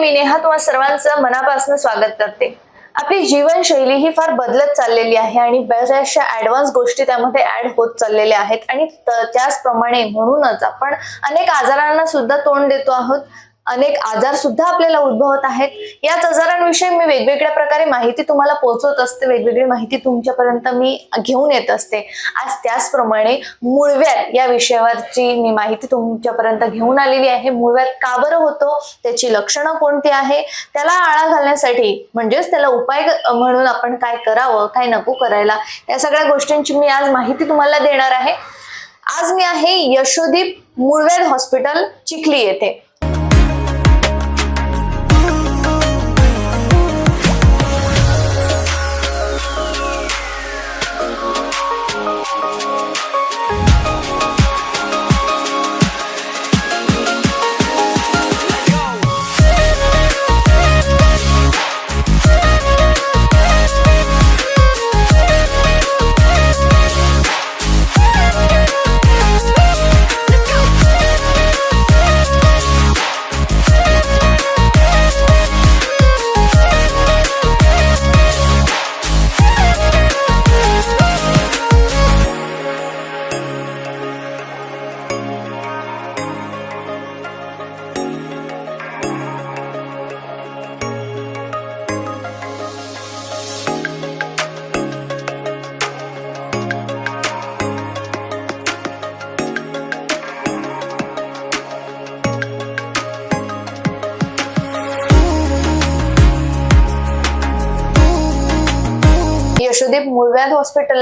मी नेहा तुम्हा सर्वांचं मनापासून स्वागत करते. आपली जीवनशैली ही फार बदलत चाललेली आहे आणि बऱ्याचशा ऍडव्हान्स गोष्टी त्यामध्ये ऍड होत चाललेल्या आहेत. आणि त्याचप्रमाणे म्हणूनच आपण अनेक आजारांना सुद्धा तोंड देतो आहोत. अनेक आजार सुद्धा आपल्याला उद्भवत आहेत. याच आजारांविषयी मी वेगवेगळ्या प्रकारे माहिती तुम्हाला पोहोचवत असते. वेगवेगळी माहिती तुमच्यापर्यंत मी घेऊन येत असते. आज त्याचप्रमाणे मूळव्याध या विषयावरची मी माहिती तुमच्यापर्यंत घेऊन आलेली आहे. मूळव्याध का बरं होतो? त्याची लक्षणं कोणती आहे? त्याला आळा घालण्यासाठी म्हणजेच त्याला उपाय म्हणून आपण काय करावं काय नको करायला या सगळ्या गोष्टींची मी आज माहिती तुम्हाला देणार आहे. आज मी आहे यशोदीप मूळव्याध हॉस्पिटल चिखली येथे.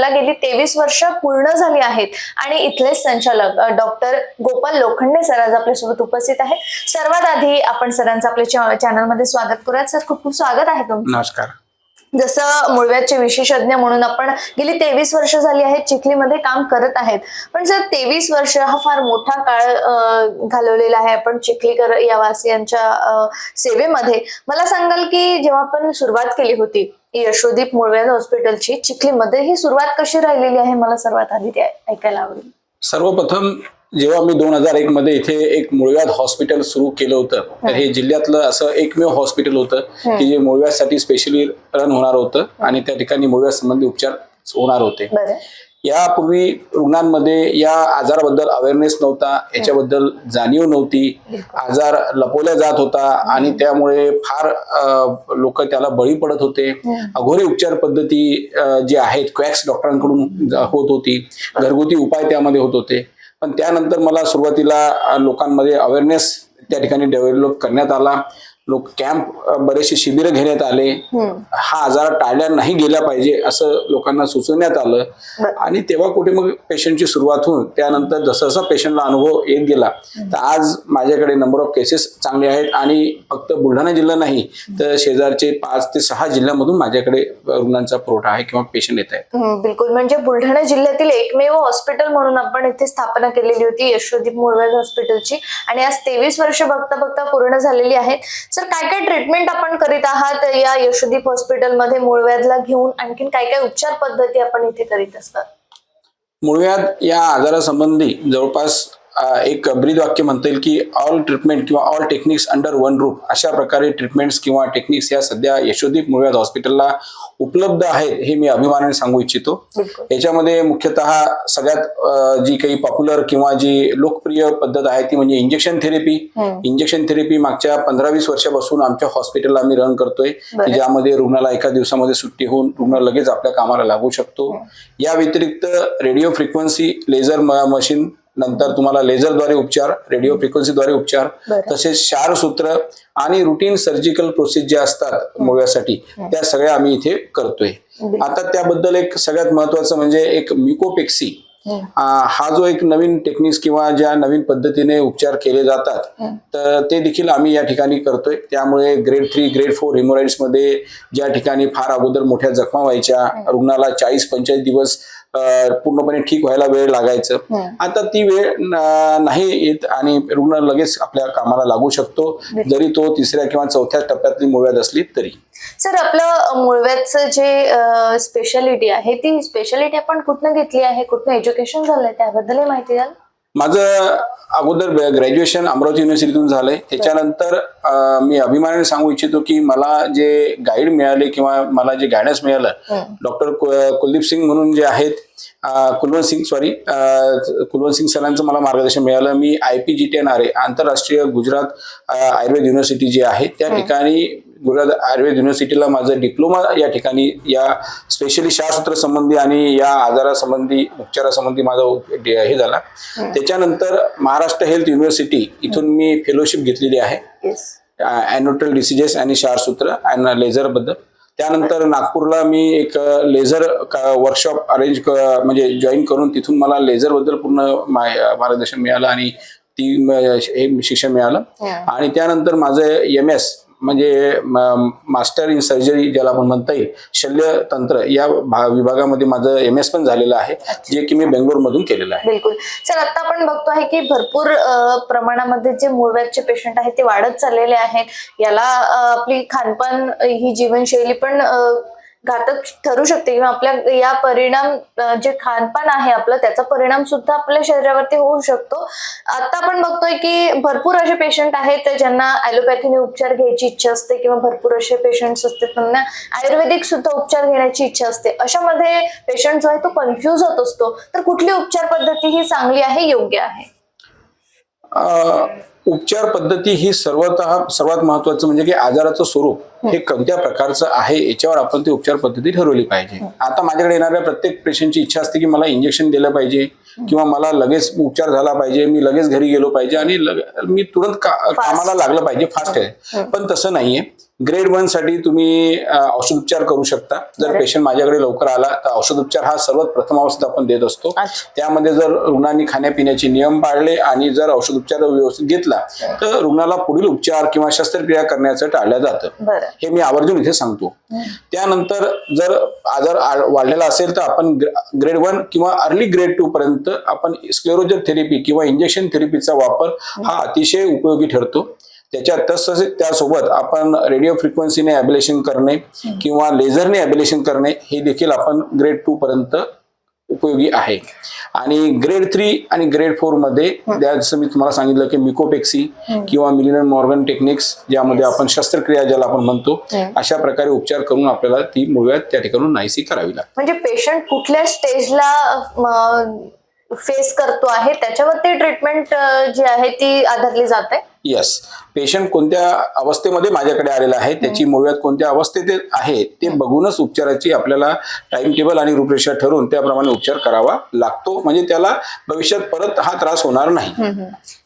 हॉस्पिटलला गेली तेवीस वर्ष पूर्ण झाली आहेत. आणि इथलेच संचालक डॉक्टर गोपाल लोखंडे सर आज आपल्यासोबत उपस्थित आहेत. सर्वात आधी आपण सरांचं आपल्या चॅनलमध्ये स्वागत करूयात. सर खूप खूप स्वागत आहे तुमचं. नमस्कार. जसं मूळव्याधचे विशेषज्ञ म्हणून आपण गेली तेवीस वर्ष झाली आहेत चिखलीमध्ये काम करत आहेत. पण जर तेवीस वर्ष हा फार मोठा काळ घालवलेला आहे आपण चिखलीकर या वासियांच्या सेवेमध्ये. मला सांगाल की जेव्हा आपण सुरुवात केली होती यशोदीप मूळव्याध हॉस्पिटलची चिखलीमध्ये ही सुरुवात कशी राहिलेली आहे मला सर्वात आधी ते ऐकायला आवडेल. सर्वप्रथम जेव्हा मी दोन हजार एक मध्ये इथे एक मुळव्याध हॉस्पिटल सुरू केलं होतं तर हे जिल्ह्यातलं असं एकमेव हॉस्पिटल होतं की जे मुळव्यासाठी स्पेशली रन होणार होतं आणि त्या ठिकाणी मुळव्याध संबंधी उपचार होणार होते. यापूर्वी रुग्णांमध्ये या आजाराबद्दल अवेअरनेस नव्हता याच्याबद्दल जाणीव नव्हती. आजार लपवला जात होता आणि त्यामुळे फार लोक त्याला बळी पडत होते. अघोरी उपचार पद्धती जी आहेत क्वॅक्स डॉक्टरांकडून होत होती. घरगुती उपाय त्यामध्ये होत होते. पण त्यानंतर मला सुरुवातीला लोकांमध्ये अवेअरनेस त्या ठिकाणी डेव्हलप करण्यात आला. लोक कॅम्प बरेचसे शिबिरं घेण्यात आले. हा आजार टाळल्या नाही गेला पाहिजे असं लोकांना सुचवण्यात आलं. आणि तेव्हा कुठे मग पेशंटची सुरुवात होऊन त्यानंतर जसं जसा पेशंटला अनुभव येत गेला तर आज माझ्याकडे नंबर ऑफ केसेस चांगले आहेत आणि फक्त बुलढाणा जिल्हा नाही तर शेजारचे पाच ते सहा जिल्ह्यामधून माझ्याकडे रुग्णांचा पुरवठा आहे किंवा पेशंट येत आहेत. बिलकुल. म्हणजे बुलढाणा जिल्ह्यातील एकमेव हॉस्पिटल म्हणून आपण इथे स्थापना केलेली होती यशोदीप मुळव्याध हॉस्पिटलची आणि आज तेवीस वर्ष बघता बघता पूर्ण झालेली आहेत. सर काय काय ट्रीटमेंट आपण करीत आहात या यशोदीप हॉस्पिटलमध्ये मूळव्याधला घेऊन? आणखीन काय काय उपचार पद्धती आपण इथे करीत असतात? मुळव्याध या आजारासंबंधी जवळपास एक ब्रीद वाक्य म्हणता येईल की ऑल ट्रीटमेंट किंवा all techniques under one roof अशा प्रकारे ट्रीटमेंट्स किंवा टेक्निक्स या सध्या यशोदीप मुळव्याध हॉस्पिटलला उपलब्ध आहेत हे मी अभिमानाने सांगू इच्छितो. याच्यामध्ये मुख्यतः सगळ्यात जी काही पॉप्युलर किंवा जी लोकप्रिय पद्धत आहे ती म्हणजे इंजेक्शन थेरपी. इंजेक्शन थेरपी मागच्या पंधरा वीस वर्षापासून आमच्या हॉस्पिटलला आम्ही रन करतोय. की ज्यामध्ये रुग्णाला एका दिवसामध्ये सुट्टी होऊन रुग्ण लगेच आपल्या कामाला लागू शकतो. या व्यतिरिक्त रेडिओ फ्रिक्वेन्सी लेझर मशीन नंतर तुम्हाला लेझरद्वारे उपचार रेडिओ फ्रिक्वेन्सीद्वारे उपचार. तसेच क्षारसूत्र आणि रुटीन सर्जिकल प्रोसेस ज्या असतात मुळव्यासाठी त्या सगळ्या आम्ही इथे करतोय. आता त्याबद्दल एक सगळ्यात महत्वाचं म्हणजे एक म्युकोपेक्सी हा. जो एक नवीन टेक्निक्स किंवा ज्या नवीन पद्धतीने उपचार केले जातात तर ते देखील आम्ही या ठिकाणी करतोय. त्यामुळे ग्रेड थ्री ग्रेड फोर हिमोराइड्समध्ये ज्या ठिकाणी फार अगोदर मोठ्या जखमा व्हायच्या रुग्णाला चाळीस पंचेचाळीस दिवस पूर्णपणे ठीक व्हायला वेळ लागायचं. हम्म. आता ती वेळ नाही येत आणि रुग्ण लगेच आपल्या कामाला लागू शकतो. जरी तो तिसऱ्या किंवा चौथ्या टप्प्यातली मुळव्याध असली तरी. सर आपलं मूळव्याधचं जे स्पेशालिटी आहे ती स्पेशालिटी आपण कुठनं घेतली आहे? कुठनं एज्युकेशन झालंय? त्याबद्दलही माहिती द्याल? माझं अगोदर ग्रॅज्युएशन अमरावती युनिव्हर्सिटीतून झालंय. त्याच्यानंतर मी अभिमानाने सांगू इच्छितो की मला जे गाईड मिळाले किंवा मला जे गायडन्स मिळालं डॉक्टर कुलदीप सिंग म्हणून जे आहेत कुलवंत सिंग सॉरी कुलवंत सिंग सरांचं मला मार्गदर्शन मिळालं. मी I P G T N R A आंतरराष्ट्रीय गुजरात आयुर्वेद युनिव्हर्सिटी जी आहे त्या ठिकाणी गुजरात आयुर्वेद युनिव्हर्सिटीला माझं डिप्लोमा या ठिकाणी या स्पेशली शास्त्र संबंधी आणि या आजारासंबंधी उपचारासंबंधी माझा हे झाला. त्याच्यानंतर महाराष्ट्र हेल्थ युनिव्हर्सिटी इथून मी फेलोशिप घेतलेली आहे. येस ॲनोटल डिसिजेस आणि क्षारसूत्र आणि लेझरबद्दल त्यानंतर नागपूरला मी एक लेझर वर्कशॉप अरेंज म्हणजे जॉईन करून तिथून मला लेझरबद्दल पूर्ण मार्गदर्शन मिळालं आणि ती हे शिक्षण मिळालं. आणि त्यानंतर माझं एम एस म्हणजे मास्टर इन सर्जरी ज्याला आपण म्हणता येईल शल्यतंत्र या भा- विभागामध्ये माझं एम एस पण झालेलं आहे जे की मी बेंगलोरमधून केलेलं आहे. बिलकुल. सर आता आपण बघतो आहे की भरपूर प्रमाणामध्ये जे मूळव्याधचे पेशंट आहेत ते वाढत चाललेले आहेत. याला आपली खानपान ही जीवनशैली पण घातक ठरू शकते किंवा आपल्या या परिणाम जे खानपान आहे आपलं त्याचा परिणाम सुद्धा आपल्या शरीरावरती होऊ शकतो. आता आपण बघतोय की भरपूर असे पेशंट आहेत ज्यांना ॲलोपॅथीने उपचार घ्यायची इच्छा असते किंवा भरपूर असे पेशंट्स असते त्यांना आयुर्वेदिक सुद्धा उपचार घेण्याची इच्छा असते. अशामध्ये पेशंट जो आहे तो कन्फ्यूज होत असतो. तर कुठली उपचार पद्धती ही चांगली आहे योग्य आहे? उपचार पद्धती ही सर्वतः सर्वात महत्वाचं म्हणजे की आजाराचं स्वरूप हे. कोणत्या प्रकारचं आहे याच्यावर आपण ती उपचार पद्धती ठरवली पाहिजे. आता माझ्याकडे येणाऱ्या प्रत्येक पेशंटची इच्छा असते की मला इंजेक्शन दिलं पाहिजे किंवा मला लगेच उपचार झाला पाहिजे मी लगेच घरी गेलो पाहिजे आणि मी तुरंत का- कामाला लागलं पाहिजे फास्ट आहे. पण तसं नाहीये. ग्रेड वनसाठी तुम्ही औषधोपचार करू शकता. जर पेशंट माझ्याकडे लवकर आला तर औषधोपचार हा सर्वात प्रथम अवस्थेत आपण देत असतो. त्यामध्ये जर रुग्णांनी खाण्यापिण्याचे नियम पाळले आणि जर औषधोपचार व्यवस्थित घेतला तर रुग्णाला पुढील उपचार किंवा शस्त्रक्रिया करण्याचं टाळलं जातं. हे मी आवर्जून इथे सांगतो. त्यानंतर जर आजार वाढलेला असेल तर आपण ग्रेड वन किंवा अर्ली ग्रेड टू पर्यंत आपण स्क्लेरोजर थेरपी किंवा इंजेक्शन थेरपीचा वापर हा. अतिशय उपयोगी ठरतो. त्याच्यात तसंच त्यासोबत आपण रेडिओ फ्रिक्वेन्सीने ॲबिलेशन करणे किंवा लेझरने ॲबिलेशन करणे हे देखील आपण ग्रेड टू पर्यंत उपयोगी आहे. आणि ग्रेड थ्री आणि ग्रेड फोरमध्ये जसं मी तुम्हाला सांगितलं की मिकोपेक्सी किंवा मिलिनर मॉर्गन टेक्निक्स ज्यामध्ये आपण शस्त्रक्रिया ज्याला आपण म्हणतो अशा प्रकारे उपचार करून आपल्याला ती मुळव्यात त्या ठिकाणून नाहीसी करावी लागते. म्हणजे पेशंट कुठल्या स्टेजला फेस करतो आहे त्याच्यावरती ट्रीटमेंट जी आहे ती आधारली जाते? येस पेशंट कोणत्या अवस्थेमध्ये माझ्याकडे आलेला आहे त्याची मुळव्यात कोणत्या अवस्थेत आहे ते बघूनच उपचाराची आपल्याला टाइम टेबल आणि रूपरेषा ठरवून त्याप्रमाणे उपचार करावा लागतो. म्हणजे त्याला भविष्यात परत हा त्रास होणार नाही.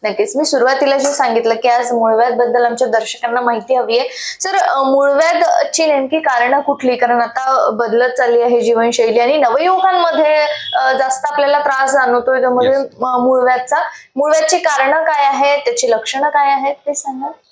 नक्कीच. मी सुरुवातीला जे सांगितलं की आज मूळव्याधबद्दल आमच्या दर्शकांना माहिती हवी आहे. सर मूळव्याधची नेमकी कारणं कुठली? कारण आता बदलत चालली आहे जीवनशैली आणि नवयुवकांमध्ये जास्त आपल्याला त्रास जाणवतोय. त्यामध्ये मूळव्याधची कारणं काय आहेत? त्याची लक्षणं काय आहेत? ते सांगा. arkadaşlar.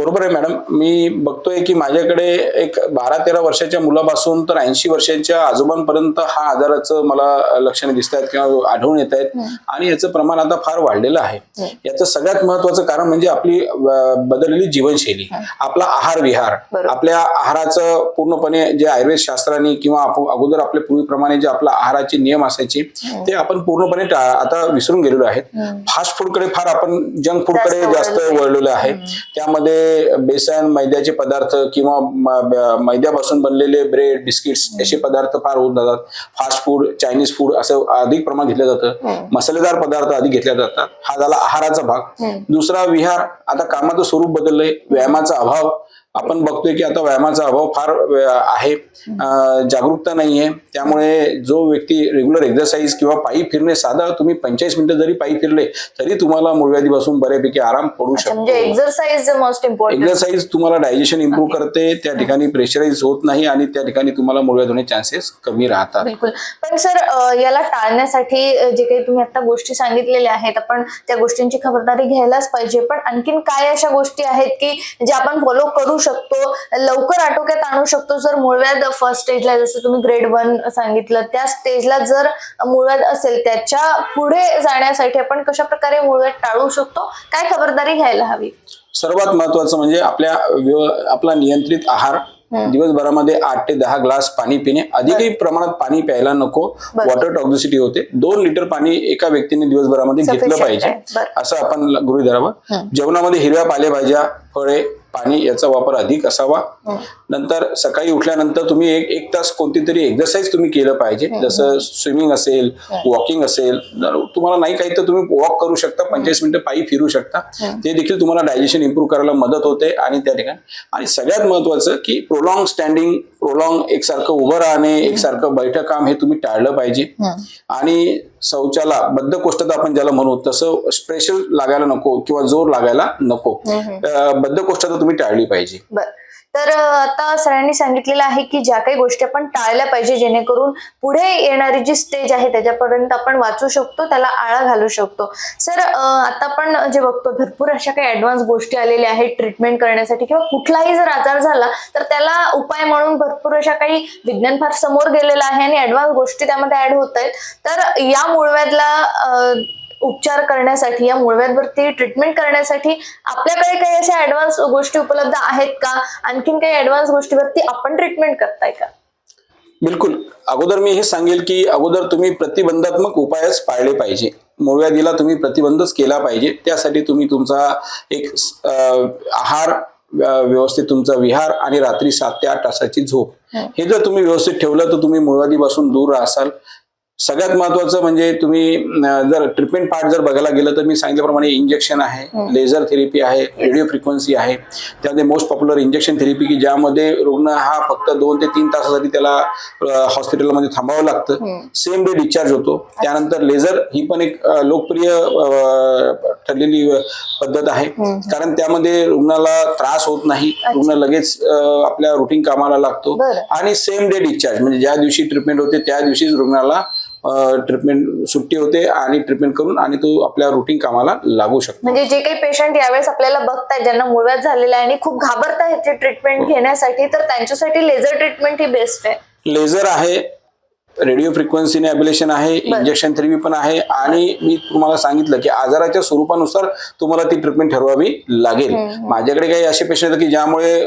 बरोबर आहे मॅडम. मी बघतोय की माझ्याकडे एक बारा तेरा वर्षाच्या मुलापासून तर ऐंशी वर्षांच्या आजोबांपर्यंत हा आजाराचं मला लक्षणे दिसत आहेत किंवा आढळून येत आहेत. आणि याचं प्रमाण आता फार वाढलेलं आहे. याचं सगळ्यात महत्वाचं कारण म्हणजे आपली बदललेली जीवनशैली. आपला आहार विहार. आपल्या आहाराचं पूर्णपणे जे आयुर्वेद शास्त्राने किंवा अगोदर आपल्या पूर्वीप्रमाणे जे आपल्या आहाराचे नियम असायचे ते आपण पूर्णपणे आता विसरून गेलेलो आहेत. फास्ट फूडकडे फार आपण जंक फूडकडे जास्त वळलेलो आहे. वळलेलो बेसन मैद्याचे पदार्थ किंवा मैद्यापासून बनलेले ब्रेड बिस्किट्स असे पदार्थ फार होत जातात. फास्ट फूड चायनीज फूड असं अधिक प्रमाण घेतलं जातं. मसालेदार पदार्थ अधिक घेतले जातात. हा झाला आहाराचा भाग. दुसरा विहार आता कामाचं स्वरूप बदललंय. व्यायामाचा अभाव. आपण बघतोय की आता व्यायामाचा अभाव फार आहे. जागरूकता नाहीये. त्यामुळे जो व्यक्ती रेग्युलर एक्झरसाईज किंवा पायी फिरणे साधा तुम्ही पंचेचाळीस मिनिटं जरी पायी फिरले तरी तुम्हाला मूळव्याधीपासून बऱ्यापैकी आराम पडू शकतो. म्हणजे एक्झरसाइज मोस्ट इम्पॉर्टंट एक्झरसाईज तुम्हाला डायजेशन इम्प्रूव्ह करते त्या ठिकाणी प्रेशराईज होत नाही आणि त्या ठिकाणी तुम्हाला मुळव्याध होण्याचे चान्सेस कमी राहतात. बिलकुल. पण सर याला टाळण्यासाठी जे काही तुम्ही आता गोष्टी सांगितलेल्या आहेत आपण त्या गोष्टींची खबरदारी घ्यायलाच पाहिजे. पण आणखीन काय अशा गोष्टी आहेत की जे आपण फॉलो करू शकतो. लवकर आटोक्यात आणू शकतो. जर मूळव्याध फर्स्ट स्टेजला जसं तुम्ही ग्रेड वन सांगितलं त्या स्टेजला जर मूळव्याध असेल त्याच्या पुढे जाण्यासाठी आपण कशा प्रकारे मूळव्याध टाळू शकतो? काय खबरदारी घ्यायला हवी? सर्वात महत्वाचं म्हणजे आपल्या आपला नियंत्रित आहार. दिवसभरामध्ये आठ ते दहा ग्लास पाणी पिणे. अधिकही प्रमाणात पाणी प्यायला नको. वॉटर टॉक्झिसिटी होते. दोन लिटर पाणी एका व्यक्तीने दिवसभरामध्ये घेतलं पाहिजे. असं आपण गृही धरावं. जेवणामध्ये हिरव्या पालेभाज्या फळे पाणी याचा वापर अधिक असावा. नंतर सकाळी उठल्यानंतर तुम्ही एक एक तास कोणती तरी एक्सरसाइज तुम्ही केलं पाहिजे. जसं स्विमिंग असेल वॉकिंग असेल जर तुम्हाला नाही काही तर तुम्ही वॉक करू शकता. पंचेचाळीस मिनिटं पायी फिरू शकता. ते देखील तुम्हाला डायजेशन इम्प्रूव्ह करायला मदत होते. आणि त्या ठिकाणी आणि सगळ्यात महत्वाचं की प्रोलॉंग स्टँडिंग प्रोलॉंग एकसारखं उभं राहणे एकसारखं बैठक काम हे तुम्ही टाळलं पाहिजे. आणि शौचाला बद्धकोष्ठता आपण ज्याला म्हणू तसं स्पेशल लागायला नको किंवा जोर लागायला नको. बद्धकोष्ठता तुम्ही टाळली पाहिजे. तर आता सरांनी सांगितलेलं आहे की ज्या काही गोष्टी आपण टाळल्या पाहिजे जेणेकरून पुढे येणारी जी स्टेज आहे त्याच्यापर्यंत आपण वाचू शकतो त्याला आळा घालू शकतो. सर आता आपण जे बघतो भरपूर अशा काही ऍडव्हान्स गोष्टी आलेल्या आहेत ट्रीटमेंट करण्यासाठी किंवा कुठलाही जर आजार झाला तर त्याला उपाय म्हणून भरपूर अशा काही विज्ञान फार समोर गेलेलं आहे आणि ऍडव्हान्स गोष्टी त्यामध्ये ऍड होत आहेत. तर या मूळव्याधला उपचार करण्यासाठी या मूळव्याधवरती ट्रीटमेंट करण्यासाठी आपल्याकडे काही अशा ऍडव्हान्स गोष्टी उपलब्ध आहेत का? आणखीन काही ऍडव्हान्स गोष्टीवरती आपण ट्रीटमेंट करताय का? बिलकुल. अगोदर मी हे सांगेल की अगोदर तुम्ही प्रतिबंधात्मक उपायच पाळले पाहिजे. मूळव्याधीला तुम्ही प्रतिबंधच केला पाहिजे. त्यासाठी तुम्ही तुमचा एक आहार व्यवस्थित तुमचा विहार आणि रात्री सात ते आठ तासाची झोप. हे. जर तुम्ही व्यवस्थित ठेवलं तर तुम्ही मूळव्याधीपासून दूर राहाल सगळ्यात महत्वाचं म्हणजे तुम्ही जर ट्रीटमेंट पार्ट जर बघायला गेलं तर मी सांगितल्याप्रमाणे इंजेक्शन आहे लेझर थेरपी आहे रेडिओ फ्रिक्वेन्सी आहे. त्यामध्ये मोस्ट पॉप्युलर इंजेक्शन थेरपी की ज्यामध्ये रुग्ण हा फक्त दोन ते तीन तासासाठी त्याला हॉस्पिटलमध्ये थांबावं लागतं. सेम डे डिस्चार्ज होतो. त्यानंतर लेझर ही पण एक लोकप्रिय ठरलेली पद्धत आहे. कारण त्यामध्ये रुग्णाला त्रास होत नाही. रुग्ण लगेच आपल्या रुटीन कामाला लागतो. आणि सेम डे डिस्चार्ज म्हणजे ज्या दिवशी ट्रीटमेंट होते त्या दिवशीच रुग्णाला ट्रीटमेंट सुट्टी होते आणि ट्रीटमेंट करून आणि तो आपल्या रुटीन कामाला लागू शकतो. म्हणजे जे काही पेशंट यावेळेस आपल्याला बघतायत ज्यांना मूळव्याध झालेलं आहे आणि खूप घाबरतायत ते ट्रीटमेंट घेण्यासाठी तर त्यांच्यासाठी लेझर ट्रीटमेंट ही बेस्ट आहे. लेझर आहे रेडिओ फ्रिक्वेन्सीने ॲबिलेशन आहे इंजेक्शन थेरपी पण आहे आणि मी तुम्हाला सांगितलं की आजाराच्या स्वरूपानुसार तुम्हाला ती ट्रीटमेंट ठरवावी लागेल. माझ्याकडे काही असे पेशंट आहेत की ज्यामुळे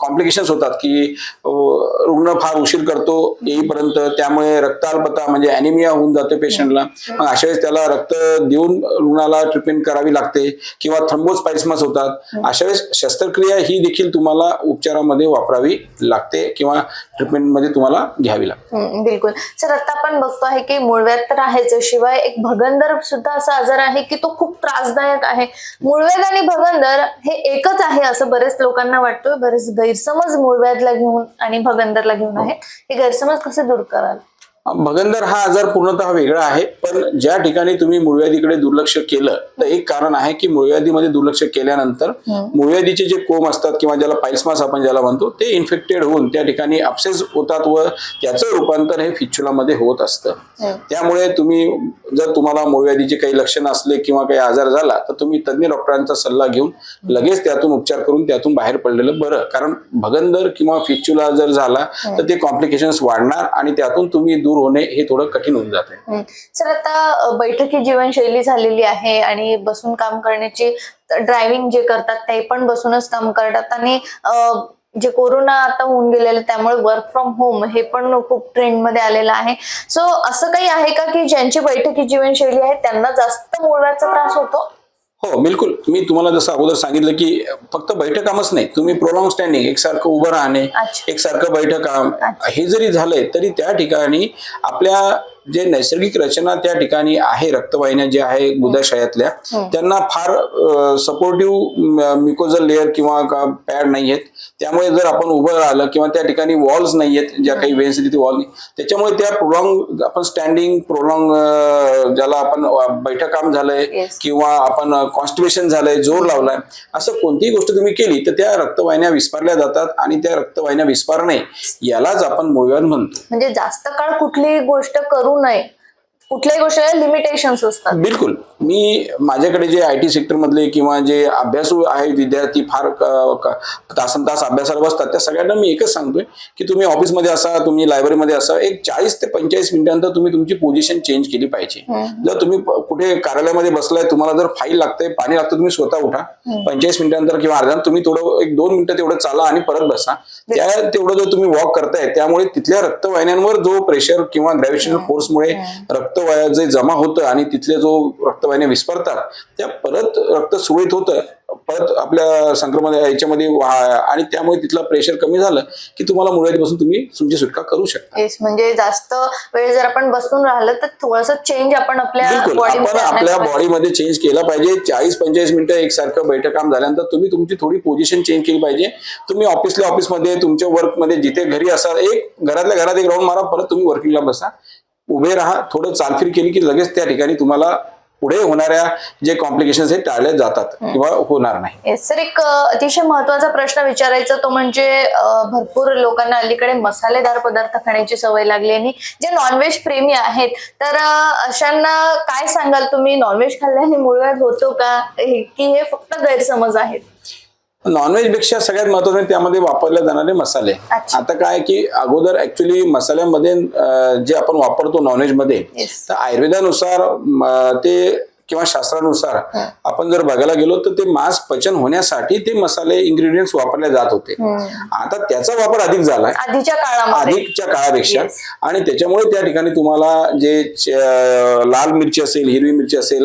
कॉम्प्लिकेशन्स होतात की रुग्ण फार उशीर करतो येईपर्यंत त्यामुळे रक्ताल्पता म्हणजे अॅनिमिया होऊन जाते पेशंटला मग अशा वेळेस त्याला रक्त देऊन रुग्णाला ट्रीटमेंट करावी लागते किंवा थ्रम्बोस्पाइस्मस होतात. अशा वेळेस शस्त्रक्रिया ही देखील तुम्हाला उपचारामध्ये वापरावी लागते किंवा ट्रीटमेंटमध्ये तुम्हाला घ्यावी लागते. बिलकुल. सर आता आपण बघतो आहे की मुळव्यात तर आहेच शिवाय एक भगंदर सुद्धा असा आजार आहे की तो खूप त्रासदायक आहे. मुळव्याद आणि भगंदर हे एकच आहे असं बरेच लोकांना वाटतं बरेच गैरसमज मुळव्यादला घेऊन आणि भगंदरला घेऊन आहे हे गैरसमज कसे दूर कराल? भगंदर हा आजार पूर्णतः वेगळा आहे पण ज्या ठिकाणी तुम्ही मूळव्याधीकडे दुर्लक्ष केलं तर एक कारण आहे की मूळव्याधीमध्ये दुर्लक्ष केल्यानंतर मूळव्याधीचे जे कोंब असतात किंवा ज्याला पायल्समास आपण ज्याला म्हणतो ते इन्फेक्टेड होऊन त्या ठिकाणी अपसेस होतात व त्याचं रूपांतर हे फिच्युलामध्ये होत असतं. त्यामुळे तुम्ही जर तुम्हाला मूळव्याधीचे काही लक्षणं असले किंवा काही आजार झाला तर तुम्ही तज्ज्ञ डॉक्टरांचा सल्ला घेऊन लगेच त्यातून उपचार करून त्यातून बाहेर पडलेलं बरं. कारण भगंदर किंवा फिच्युला जर झाला तर ते कॉम्प्लिकेशन्स वाढणार आणि त्यातून तुम्ही दूर होणे हे थोडं कठीण होऊन जाते. सर आता बैठकी जीवनशैली झालेली आहे आणि बसून काम करण्याची ड्रायव्हिंग जे करतात ते पण बसूनच काम करतात आणि जे कोरोना आता होऊन गेलेलं त्यामुळे वर्क फ्रॉम होम हे पण खूप ट्रेंडमध्ये आलेलं आहे. सो असं काही आहे का की ज्यांची बैठकी जीवनशैली आहे त्यांना जास्त मोलाचा त्रास होतो? हो बिलकुल मी तुम्हाला जसं अगोदर सांगितलं की फक्त बैठक कामच नाही तुम्ही प्रोलॉंग स्टँडिंग एकसारखं उभं राहणे. एकसारखं बैठक काम. हे जरी झालंय तरी त्या ठिकाणी आपल्या जे नैसर्गिक रचना त्या ठिकाणी आहे रक्तवाहिन्या ज्या आहे गुदाशयातल्या त्यांना फार सपोर्टिव्ह म्युकोजल लेअर किंवा पॅड नाही आहेत. त्यामुळे जर आपण उभं राहिलं किंवा त्या ठिकाणी वॉल्स नाही आहेत ज्या काही वेन्स तिथे वॉल नाही त्याच्यामुळे त्या प्रोलॉंग आपण स्टँडिंग प्रोलॉंग ज्याला आपण अं, बैठक काम झालंय. किंवा आपण कॉन्स्टिपेशन झालंय जोर लावलाय असं कोणतीही गोष्ट तुम्ही केली तर त्या रक्तवाहिन्या विस्पारल्या जातात आणि त्या रक्तवाहिन्या विस्पारणे यालाच आपण मूळव्याध म्हणतो. म्हणजे जास्त काळ कुठलीही गोष्ट करू नये. कुठल्याही गोष्टीला लिमिटेशन्स असतात. बिलकुल. मी माझ्याकडे जे आय टी सेक्टरमधले किंवा जे अभ्यासू आहे विद्यार्थी फार तासन तास अभ्यासाला बसतात त्या सगळ्यांना मी एकच सांगतोय की तुम्ही ऑफिसमध्ये असा तुम्ही लायब्ररीमध्ये असा एक चाळीस ते पंचेचाळीस मिनिटांनंतर तुम्ही तुमची पोझिशन चेंज केली पाहिजे. जर तुम्ही कुठे कार्यालयामध्ये बसलाय तुम्हाला जर फाईल लागते पाणी लागतं तुम्ही स्वतः उठा. पंचेचाळीस मिनिटांनंतर किंवा अर्ध्या तुम्ही थोडं एक दोन मिनिटं तेवढं चाला आणि परत बसा. त्या तेवढं जर तुम्ही वॉक करताय त्यामुळे तिथल्या रक्तवाहिन्यांवर जो प्रेशर किंवा ग्रॅव्हिटेशनल फोर्समुळे रक्तवाया जे जमा होतं आणि तिथले जो रक्तवाहिन्या विस्फरतात त्या परत रक्त सुरळीत होतं परत आपल्या संक्रमण याच्यामध्ये आणि त्यामुळे तिथलं प्रेशर कमी झालं की तुम्हाला मुळव्याधीपासून तुम्ही तुमची सुटका करू शकता. येस म्हणजे जास्त वेळ जर आपण बसून राहिलं तर थोडस चेंज आपण आपल्या आपण आपल्या. बॉडीमध्ये चेंज केला पाहिजे. चाळीस पंचेचाळीस मिनिटं एकसारखं बैठक काम झाल्यानंतर तुम्ही तुमची थोडी पोझिशन चेंज केली पाहिजे. तुम्ही ऑफिसला ऑफिसमध्ये तुमच्या वर्कमध्ये जिथे घरी असाल एक घरातल्या घरात एक राऊंड मारा परत तुम्ही वर्किंगला बसा. उभे राहा थोडं चालफिर केली की लगेच त्या ठिकाणी तुम्हाला पुढे होणाऱ्या जे कॉम्प्लिकेशन्स हे टाळले जातात किंवा होणार नाही. सर एक अतिशय महत्त्वाचा प्रश्न विचारायचा तो म्हणजे भरपूर लोकांना अलीकडे मसालेदार पदार्थ खाण्याची सवय लागली आणि जे नॉनव्हेज प्रेमी आहेत तर अशांना काय सांगाल तुम्ही? नॉनव्हेज खाल्ल्याने मुळव्याध होतो का? की हे फक्त गैरसमज आहेत? नॉनव्हेजपेक्षा सगळ्यात महत्वाचं त्यामध्ये वापरले जाणारे मसाले. आता काय की अगोदर ऍक्च्युली मसाल्यामध्ये जे आपण वापरतो नॉनव्हेजमध्ये. तर आयुर्वेदानुसार ते किंवा शास्त्रानुसार आपण जर बघायला गेलो तर ते मांस पचन होण्यासाठी ते मसाले इन्ग्रेडियंट्स वापरले जात होते. आता त्याचा वापर अधिक झालाय. आधीच्या काळामध्ये. अधिकच्या काळापेक्षा. आणि त्याच्यामुळे त्या ठिकाणी तुम्हाला जे लाल मिरची असेल हिरवी मिरची असेल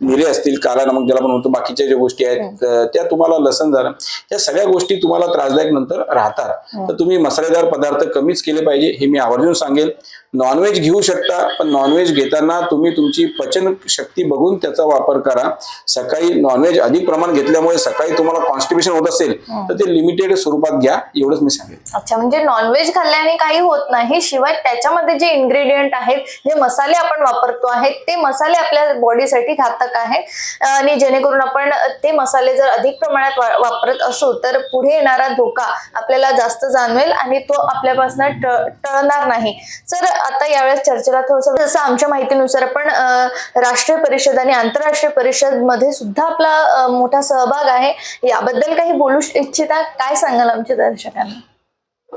मिरे असतील काला नमक ज्याला आपण म्हणतो बाकीच्या ज्या गोष्टी आहेत त्या तुम्हाला लसण झालं. त्या सगळ्या गोष्टी तुम्हाला त्रासदायक नंतर राहतात. तर तुम्ही मसालेदार पदार्थ कमीच केले पाहिजे हे मी आवर्जून सांगेल. नॉनव्हेज घेऊ शकता पण नॉनव्हेज घेताना तुम्ही तुमची पचन शक्ती बघून त्याचा वापर करा. सकाळी नॉनव्हेज अधिक प्रमाण घेतल्यामुळे सकाळी तुम्हाला कॉन्स्टिपेशन होत असेल तर ते लिमिटेड स्वरूपात घ्या एवढंच मी सांगेन. अच्छा म्हणजे नॉनव्हेज खाल्ल्याने काही होत नाही शिवाय त्याच्यामध्ये जे इन्ग्रेडियंट आहेत जे मसाले आपण वापरतो आहेत ते मसाले आपल्या बॉडीसाठी घातक आहेत. आणि जेणेकरून आपण ते मसाले जर अधिक प्रमाणात वापरत असू तर पुढे येणारा धोका आपल्याला जास्त जाणवेल आणि तो आपल्यापासून टळणार नाही. सर आता यावेळेस चर्चेला थोडंसं जसं आमच्या माहितीनुसार आपण राष्ट्रीय परिषद आणि आंतरराष्ट्रीय परिषदमध्ये सुद्धा आपला मोठा सहभाग आहे. याबद्दल काही बोलू इच्छिता? काय सांगाल आमच्या दर्शकांना?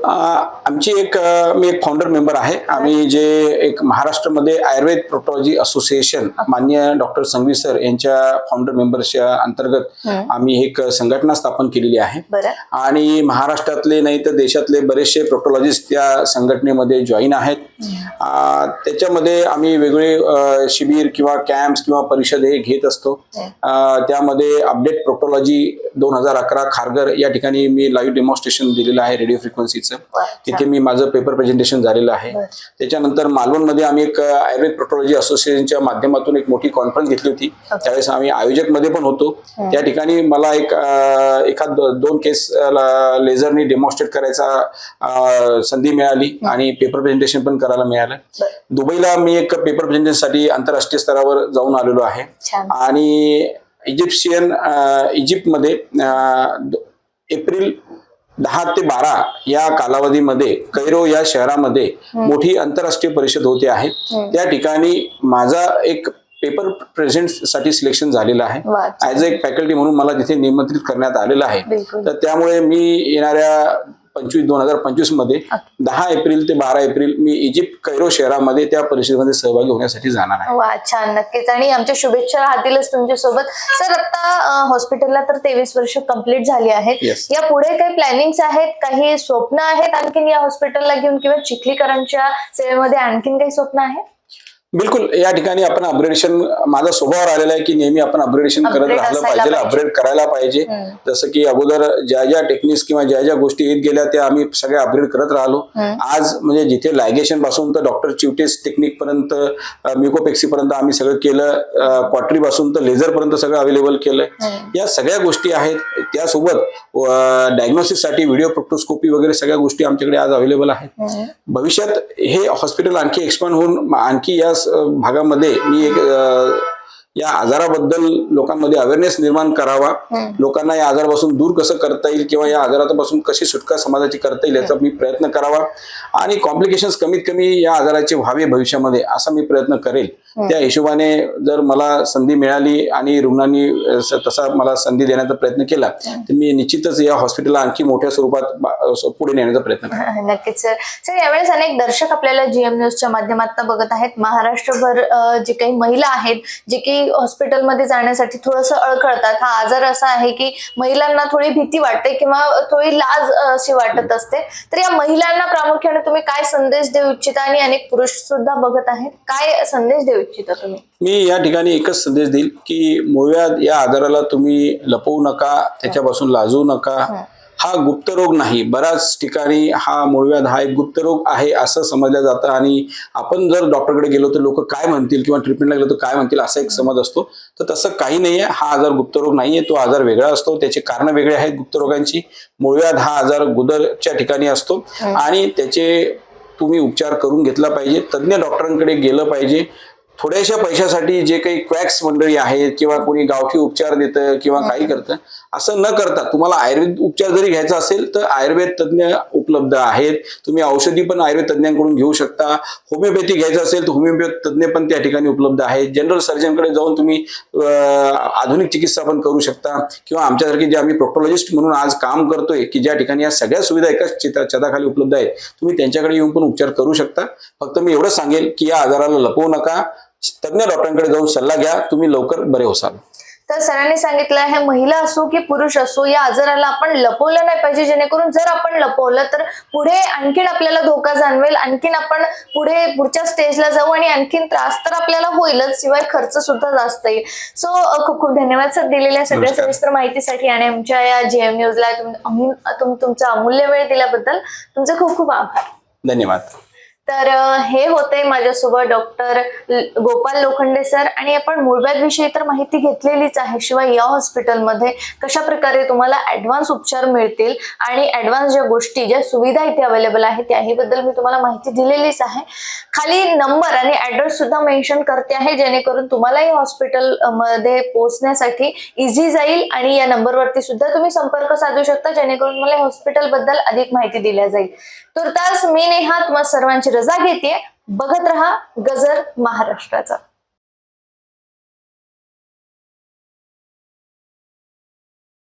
आमची एक मी एक फाउंडर मेंबर आहे. आम्ही जे एक महाराष्ट्रामध्ये आयुर्वेद प्रोटॉलॉजी असोसिएशन मान्य डॉक्टर संघवी सर यांच्या फाउंडर मेंबरच्या अंतर्गत आम्ही एक संघटना स्थापन केलेली आहे. आणि महाराष्ट्रातले नाही तर देशातले बरेचसे प्रोटोलॉजिस्ट त्या संघटनेमध्ये जॉईन आहेत. त्याच्यामध्ये आम्ही वेगळे शिबिर किंवा कॅम्प्स किंवा परिषद हे घेत असतो. त्यामध्ये अपडेट प्रोटोलॉजी दोन हजार अकरा खारघर या ठिकाणी मी लाईव्ह डेमॉन्स्ट्रेशन दिलेलं आहे रेडिओ फ्रिक्वेन्सीचं तिथे मी माझं पेपर प्रेझेंटेशन झालेलं आहे. त्याच्यानंतर मालवणमध्ये आम्ही एक आयुर्वेद प्रोटोलॉजी असोसिएशनच्या माध्यमातून एक मोठी कॉन्फरन्स घेतली होती. त्यावेळेस आम्ही आयोजकमध्ये पण होतो. त्या ठिकाणी मला एक एखाद दोन केस लेझरनी डेमॉन्स्ट्रेट करायचा संधी मिळाली आणि पेपर प्रेझेंटेशन पण करायला मिळालं. दुबईला मी एक पेपर प्रेझेंटेशनसाठी आंतरराष्ट्रीय स्तरावर जाऊन आलेलो आहे. आणि इजिप्शियन इजिप्तमध्ये एप्रिल दहा ते बारा या कालावधीमध्ये कैरो या शहरामध्ये मोठी आंतरराष्ट्रीय परिषद होते आहे. त्या ठिकाणी माझा एक पेपर प्रेझेंटसाठी सिलेक्शन झालेलं आहे. ऍज अ एक फॅकल्टी म्हणून मला तिथे निमंत्रित करण्यात आलेलं आहे. तर त्यामुळे मी येणाऱ्या पंचवीस दोन हजार पंचवीसमध्ये दहा एप्रिल ते बारा एप्रिल मी इजिप्त कैरो शहरामध्ये त्या परिषदेमध्ये सहभागी होण्यासाठी जाणार आहे. वा छान नक्कीच. आणि आमच्या शुभेच्छा राहतीलच तुमच्यासोबत सर आता हॉस्पिटलला तर तेवीस वर्ष कंप्लीट झाली आहेत. या पुढे काही प्लॅनिंग आहेत? काही स्वप्न आहेत आणखीन या हॉस्पिटलला घेऊन? किंवा चिखलीकरांच्या सेवेमध्ये आणखीन काही स्वप्न आहे बिलकुल या ठिकाणी आपण अपग्रेडेशन माझा स्वभाव राहिलेला आहे की नेहमी आपण अपग्रेडेशन करत राहिलं पाहिजे. अपग्रेड करायला पाहिजे. जसं की अगोदर ज्या ज्या टेक्निक्स किंवा ज्या ज्या गोष्टी येत गेल्या त्या आम्ही सगळ्या अपग्रेड करत राहिलो. आज म्हणजे जिथे लायगेशनपासून तर डॉक्टर चिवटेस टेक्निक पर्यंत म्युकोपेक्सी पर्यंत आम्ही सगळं केलं क्वाटरी पासून तर लेझर पर्यंत सगळं अवेलेबल केलंय. या सगळ्या गोष्टी आहेत. त्यासोबत डायग्नोसिससाठी व्हिडिओ प्रोक्टोस्कोपी वगैरे सगळ्या गोष्टी आमच्याकडे आज अवेलेबल आहेत. भविष्यात हे हॉस्पिटल आणखी एक्सपांड होऊन आणखी या भागामध्ये मी एक या आजाराबद्दल लोकांमध्ये अवेअरनेस निर्माण करावा. लोकांना या आजारापासून दूर कसं करता येईल किंवा या आजारापासून कशी सुटका समाजाची करता येईल याचा मी प्रयत्न करावा. आणि कॉम्प्लिकेशन्स कमीत कमी या आजाराचे व्हावे भविष्यामध्ये असा मी प्रयत्न करेल. त्या हिशोबाने जर मला संधी मिळाली आणि रुग्णांनी तसा मला संधी देण्याचा प्रयत्न केला तर मी निश्चितच या हॉस्पिटलला आणखी मोठ्या स्वरूपात पुढे नेण्याचा प्रयत्न करेन. नक्कीच. सर सर यावेळेस अनेक दर्शक आपल्याला जीएम न्यूजच्या माध्यमातून बघत आहेत. महाराष्ट्रभर जे काही महिला आहेत जे हॉस्पिटलमध्ये जाण्यासाठी थोडंसं अळकळतात हा आजार असा आहे की महिलांना थोडी भीती वाटते किंवा थोडी लाज अशी वाटत असते. तर या महिलांना प्रामुख्याने तुम्ही काय संदेश देऊ इच्छिता आणि अनेक पुरुष सुद्धा बघत आहेत? काय संदेश देऊ इच्छिता तुम्ही? मी या ठिकाणी एकच संदेश देईल की मूळव्याध या आजाराला तुम्ही लपवू नका त्याच्यापासून लाजू नका. हा गुप्तरोग नाही. बऱ्याच ठिकाणी हा मूळव्याध हा एक गुप्तरोग आहे असं समजलं जातं आणि आपण जर डॉक्टरकडे गेलो तर लोक काय म्हणतील किंवा ट्रीटमेंटला गेलो तर काय म्हणतील असा एक समज असतो. तर तसं काही नाहीये. हा आजार गुप्तरोग नाहीये. तो आजार वेगळा असतो. त्याचे कारण वेगळे आहेत गुप्तरोगांची मूळव्याध हा आजार गुदरच्या ठिकाणी असतो आणि त्याचे तुम्ही उपचार करून घेतला पाहिजे. तज्ज्ञ डॉक्टरांकडे गेलं पाहिजे. थोड्याशा पैशासाठी जे काही क्वॅक्स मंडळी आहेत किंवा कोणी गावठी उपचार देतं किंवा काही करतं असं न करता तुम्हाला आयुर्वेद उपचार जरी घ्यायचा असेल तर आयुर्वेद तज्ज्ञ उपलब्ध आहेत. तुम्ही औषधी पण आयुर्वेद तज्ज्ञांकडून घेऊ शकता. होमिओपॅथी घ्यायचं असेल तर होमिओपॅथ तज्ज्ञ पण त्या ठिकाणी उपलब्ध आहेत. जनरल सर्जनकडे जाऊन तुम्ही आधुनिक चिकित्सा पण करू शकता. किंवा आमच्यासारखे जे आम्ही प्रोक्टोलॉजिस्ट म्हणून आज काम करतोय की ज्या ठिकाणी या सगळ्या सुविधा एकाच चिता छताखाली उपलब्ध आहेत तुम्ही त्यांच्याकडे येऊन पण उपचार करू शकता. फक्त मी एवढं सांगेल की या आजाराला लपवू नका. तज्ज्ञ डॉक्टरांकडे जाऊन सल्ला घ्या. तुम्ही लवकर बरे होसाल. तर सरांनी सांगितलं आहे महिला असो की पुरुष असो या आजाराला आपण लपवलं नाही पाहिजे. जेणेकरून जर आपण लपवलं तर पुढे आणखीन आपल्याला धोका जाणवेल. आणखीन आपण पुढे पुढच्या स्टेजला जाऊ आणि आणखीन त्रास तर आपल्याला होईलच. शिवाय खर्च सुद्धा जास्त येईल. सो खूप खूप धन्यवाद सर दिलेल्या सगळ्या. सविस्तर माहितीसाठी आणि आमच्या या जेएम न्यूजला तुमचा अमूल्य वेळ दिल्याबद्दल तुमचे खूप खूप आभार. धन्यवाद. तर हे होते माझ्यासोबत डॉक्टर गोपाल लोखंडे सर आणि आपण विषयी तर माहिती घेतलेलीच आहे. शिवाय या हॉस्पिटलमध्ये कशा प्रकारे तुम्हाला ऍडव्हान्स उपचार मिळतील आणि ऍडव्हान्स ज्या गोष्टी ज्या सुविधा इथे अवेलेबल आहेत त्याहीबद्दल मी तुम्हाला माहिती दिलेलीच आहे. खाली नंबर आणि ऍड्रेस सुद्धा मेन्शन करते आहे जेणेकरून तुम्हाला या हॉस्पिटलमध्ये पोहोचण्यासाठी इझी जाईल आणि या नंबरवरती सुद्धा तुम्ही संपर्क साधू शकता जेणेकरून मला हॉस्पिटलबद्दल अधिक माहिती दिल्या जाईल. तुर्तास मी नेहा तुम्हा सर्वांची रजा घेते बघत रहा गजर महाराष्ट्राचा.